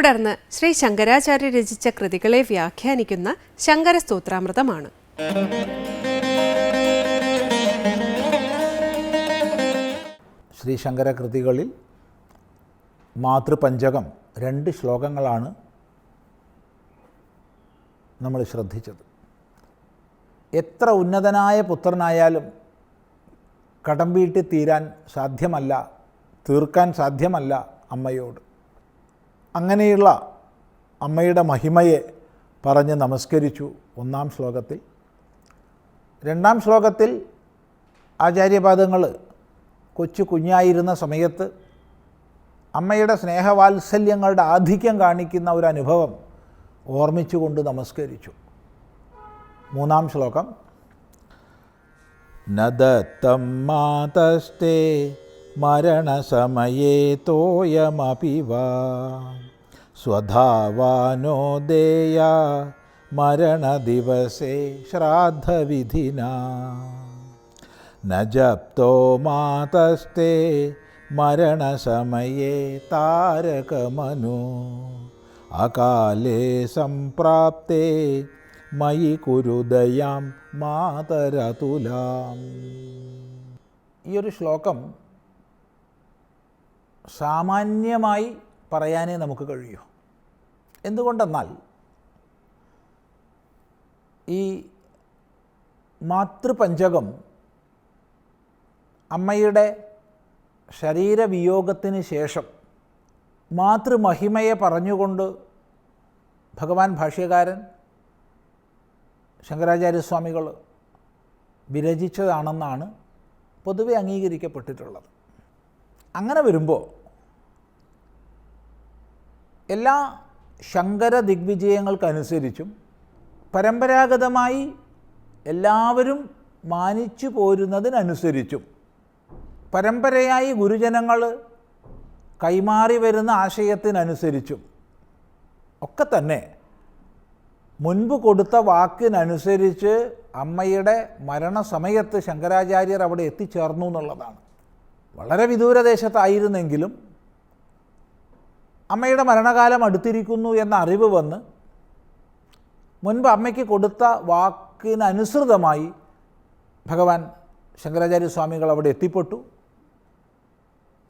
തുടർന്ന് ശ്രീ ശങ്കരാചാര്യ രചിച്ച കൃതികളെ വ്യാഖ്യാനിക്കുന്ന ശങ്കരസ്തോത്രാമൃതമാണ്. ശ്രീ ശങ്കര കൃതികളിൽ മാതൃപഞ്ചകം രണ്ട് ശ്ലോകങ്ങളാണ് നമ്മൾ ശ്രദ്ധിച്ചത്. എത്ര ഉന്നതനായ പുത്രനായാലും കടം വീട്ടി തീരാൻ സാധ്യമല്ല തീർക്കാൻ സാധ്യമല്ല അമ്മയോട്. അങ്ങനെയുള്ള അമ്മയുടെ മഹിമയെ പറഞ്ഞ് നമസ്കരിച്ചു ഒന്നാം ശ്ലോകത്തിൽ. രണ്ടാം ശ്ലോകത്തിൽ ആചാര്യപാദങ്ങൾ കൊച്ചു കുഞ്ഞായിരുന്ന സമയത്ത് അമ്മയുടെ സ്നേഹവാത്സല്യങ്ങളുടെ ആധിക്യം കാണിക്കുന്ന ഒരു അനുഭവം ഓർമ്മിച്ചുകൊണ്ട് നമസ്കരിച്ചു. മൂന്നാം ശ്ലോകം. നദത്തം മാതസ്തേ മരണസമയേ തോയമപിവാ വാ. സ്വധാവാനോദേയ മരണദിവസേ ശ്രാദ്ധവിധിന. ന ജപ്തോ മാതസ്തേ മരണസമയേ താരകമനു. അകാലേ സംപ്രാപ്തേ മയി കുരുദയാം മാതരതുലാം. ഈ ഒരു ശ്ലോകം സാമാന്യമായി പറയാനേ നമുക്ക് കഴിയൂ. എന്തുകൊണ്ടെന്നാൽ ഈ മാതൃപഞ്ചകം അമ്മയുടെ ശരീരവിയോഗത്തിന് ശേഷം മാതൃമഹിമയെ പറഞ്ഞുകൊണ്ട് ഭഗവാൻ ഭാഷ്യകാരൻ ശങ്കരാചാര്യസ്വാമികൾ വിരചിച്ചതാണെന്നാണ് പൊതുവെ അംഗീകരിക്കപ്പെട്ടിട്ടുള്ളത്. അങ്ങനെ വരുമ്പോൾ എല്ലാ ശങ്കര ദിഗ്വിജയങ്ങൾക്കനുസരിച്ചും പരമ്പരാഗതമായി എല്ലാവരും മാനിച്ചു പോരുന്നതിനനുസരിച്ചും പരമ്പരയായി ഗുരുജനങ്ങൾ കൈമാറി വരുന്ന ആശയത്തിനനുസരിച്ചും ഒക്കെ തന്നെ മുൻപ് കൊടുത്ത വാക്കിനനുസരിച്ച് അമ്മയുടെ മരണസമയത്ത് ശങ്കരാചാര്യർ അവിടെ എത്തിച്ചേർന്നു എന്നുള്ളതാണ്. വളരെ വിദൂരദേശത്തായിരുന്നെങ്കിലും അമ്മയുടെ മരണകാലം അടുത്തിരിക്കുന്നു എന്ന അറിവ് വന്ന് മുൻപ് അമ്മയ്ക്ക് കൊടുത്ത വാക്കിനനുസൃതമായി ഭഗവാൻ ശങ്കരാചാര്യസ്വാമികൾ അവിടെ എത്തിപ്പെട്ടു.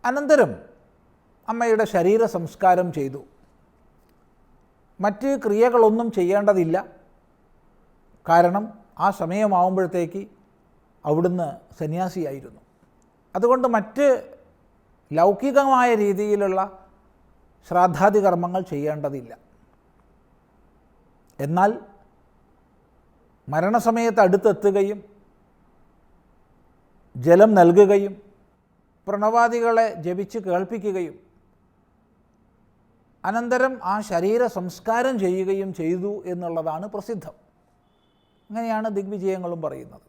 അനന്തരം അമ്മയുടെ ശരീര സംസ്കാരം ചെയ്തു. മറ്റ് ക്രിയകളൊന്നും ചെയ്യേണ്ടതില്ല. കാരണം ആ സമയമാവുമ്പോഴത്തേക്ക് അവിടുന്ന് സന്യാസിയായിരുന്നു. അതുകൊണ്ട് മറ്റ് ലൗകികമായ രീതിയിലുള്ള ശ്രാദ്ധാദി കർമ്മങ്ങൾ ചെയ്യേണ്ടതില്ല. എന്നാൽ മരണസമയത്ത് അടുത്തെത്തുകയും ജലം നൽകുകയും പ്രണവാദികളെ ജപിച്ച് കേൾപ്പിക്കുകയും അനന്തരം ആ ശരീര സംസ്കാരം ചെയ്യുകയും ചെയ്തു എന്നുള്ളതാണ് പ്രസിദ്ധം. അങ്ങനെയാണ് ദിഗ്വിജയങ്ങളും പറയുന്നത്.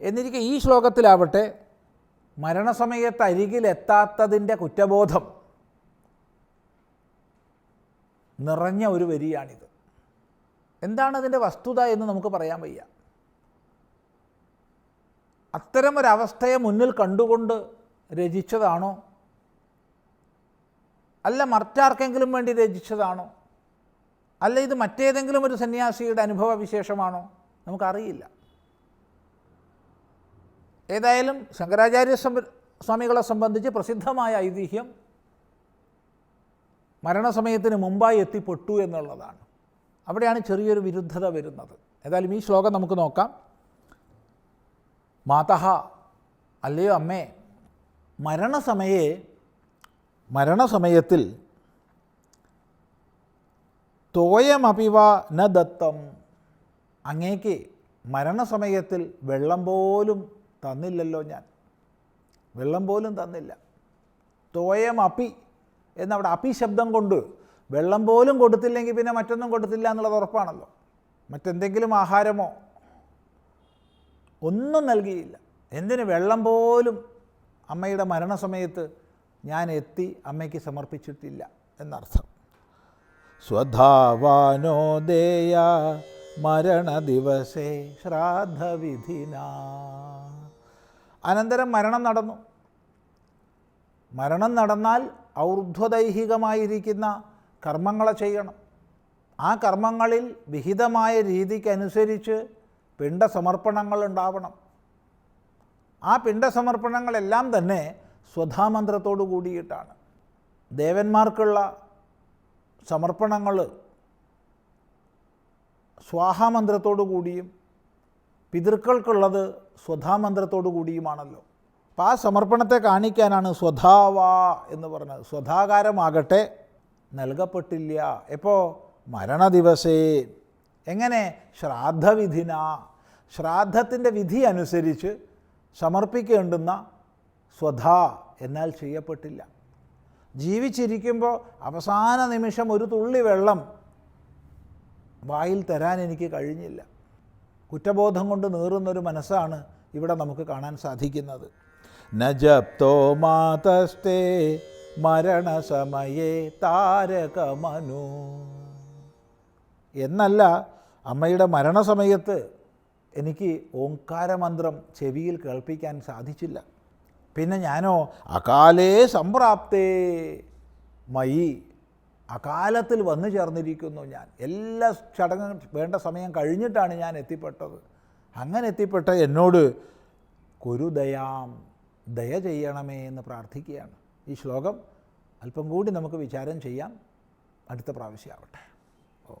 എന്നിരിക്കെ ഈ ശ്ലോകത്തിലാവട്ടെ മരണസമയത്ത് അരികിലെത്താത്തതിന്റെ കുറ്റബോധം നിറഞ്ഞ ഒരു വരിയാണിത്. എന്താണ് അതിന്റെ വസ്തുത എന്ന് നമുക്ക് പറയാൻ വയ്യ. അത്തരം ഒരവസ്ഥയെ മുന്നിൽ കണ്ടുകൊണ്ട് രചിച്ചതാണോ? അല്ല മറ്റാർക്കെങ്കിലും വേണ്ടി രചിച്ചതാണോ? അല്ല ഇത് മറ്റേതെങ്കിലും ഒരു സന്യാസിയുടെ അനുഭവ വിശേഷമാണോ നമുക്കറിയില്ല. ഏതായാലും ശങ്കരാചാര്യ സ്വാമികളെ സംബന്ധിച്ച് പ്രസിദ്ധമായ ഐതിഹ്യം മരണസമയത്തിന് മുമ്പായി എത്തിപ്പെട്ടു എന്നുള്ളതാണ്. അവിടെയാണ് ചെറിയൊരു വിരുദ്ധത വരുന്നത്. ഏതായാലും ഈ ശ്ലോകം നമുക്ക് നോക്കാം. മാതഹ അല്ലയോ അമ്മേ? മരണസമയെ മരണസമയത്തിൽ തോയമപിവ ന ദത്തം. അങ്ങേക്ക് മരണസമയത്തിൽ വെള്ളം പോലും തന്നില്ലല്ലോ ഞാൻ. വെള്ളം പോലും തന്നില്ല. തോയമപി എന്നവിടെ അപിശബ്ദം കൊണ്ട് വെള്ളം പോലും കൊടുത്തില്ലെങ്കിൽ പിന്നെ മറ്റൊന്നും കൊടുത്തില്ല എന്നുള്ളത് ഉറപ്പാണല്ലോ. മറ്റെന്തെങ്കിലും ആഹാരമോ ഒന്നും നൽകിയില്ല. എന്തിന് വെള്ളം പോലും അമ്മയുടെ മരണസമയത്ത് ഞാൻ എത്തി അമ്മയ്ക്ക് സമർപ്പിച്ചിട്ടില്ല എന്നർത്ഥം. സ്വധാവാനോദേയ മരണ മരണദിവസേ ശ്രാദ്ധവിധിന. അനന്തരം മരണം നടന്നു. മരണം നടന്നാൽ ഔർധ്വദൈഹികമായിരിക്കുന്ന കർമ്മങ്ങളെ ചെയ്യണം. ആ കർമ്മങ്ങളിൽ വിഹിതമായ രീതിക്കനുസരിച്ച് പിണ്ടസമർപ്പണങ്ങൾ ഉണ്ടാവണം. ആ പിണ്ടസമർപ്പണങ്ങളെല്ലാം തന്നെ സ്വധാമന്ത്രത്തോടു കൂടിയിട്ടാണ്. ദേവന്മാർക്കുള്ള സമർപ്പണങ്ങൾ സ്വാഹാമന്ത്രത്തോടു കൂടിയും പിതൃക്കൾക്കുള്ളത് സ്വധാമന്ത്രത്തോടു കൂടിയുമാണല്ലോ. അപ്പോൾ ആ സമർപ്പണത്തെ കാണിക്കാനാണ് സ്വധാവ എന്ന് പറഞ്ഞത്. സ്വധാകാരമാകട്ടെ നൽകപ്പെട്ടില്ല. എപ്പോൾ മരണദിവസേ. എങ്ങനെ? ശ്രാദ്ധവിധിന. ശ്രാദ്ധത്തിന്റെ വിധി അനുസരിച്ച് സമർപ്പിക്കേണ്ടുന്ന സ്വധ എന്നാൽ ചെയ്യപ്പെട്ടില്ല. ജീവിച്ചിരിക്കുമ്പോൾ അവസാന നിമിഷം ഒരു തുള്ളി വെള്ളം വായിൽ തരാൻ എനിക്ക് കഴിഞ്ഞില്ല. കുറ്റബോധം കൊണ്ട് നീറുന്നൊരു മനസ്സാണ് ഇവിടെ നമുക്ക് കാണാൻ സാധിക്കുന്നത്. നജപ്തോ മാതസ്തേ മരണസമയേ താരകമനു. എന്നല്ല അമ്മയുടെ മരണസമയത്ത് എനിക്ക് ഓംകാരമന്ത്രം ചെവിയിൽ കേൾപ്പിക്കാൻ സാധിച്ചില്ല. പിന്നെ ഞാനോ അകാലേ സംപ്രാപ്തേ മയി അകാലത്തിൽ വന്നു ചേർന്നിരിക്കുന്നു ഞാൻ. എല്ലാ ചടങ്ങും വേണ്ട സമയം കഴിഞ്ഞിട്ടാണ് ഞാൻ എത്തിപ്പെട്ടത്. അങ്ങനെ എത്തിപ്പെട്ട എന്നോട് കുരുദയാം ദയ ചെയ്യണമേ എന്ന് പ്രാർത്ഥിക്കുകയാണ്. ഈ ശ്ലോകം അല്പം കൂടി നമുക്ക് വിചാരം ചെയ്യാം. അടുത്ത പ്രാവശ്യമാവട്ടെ ഓ.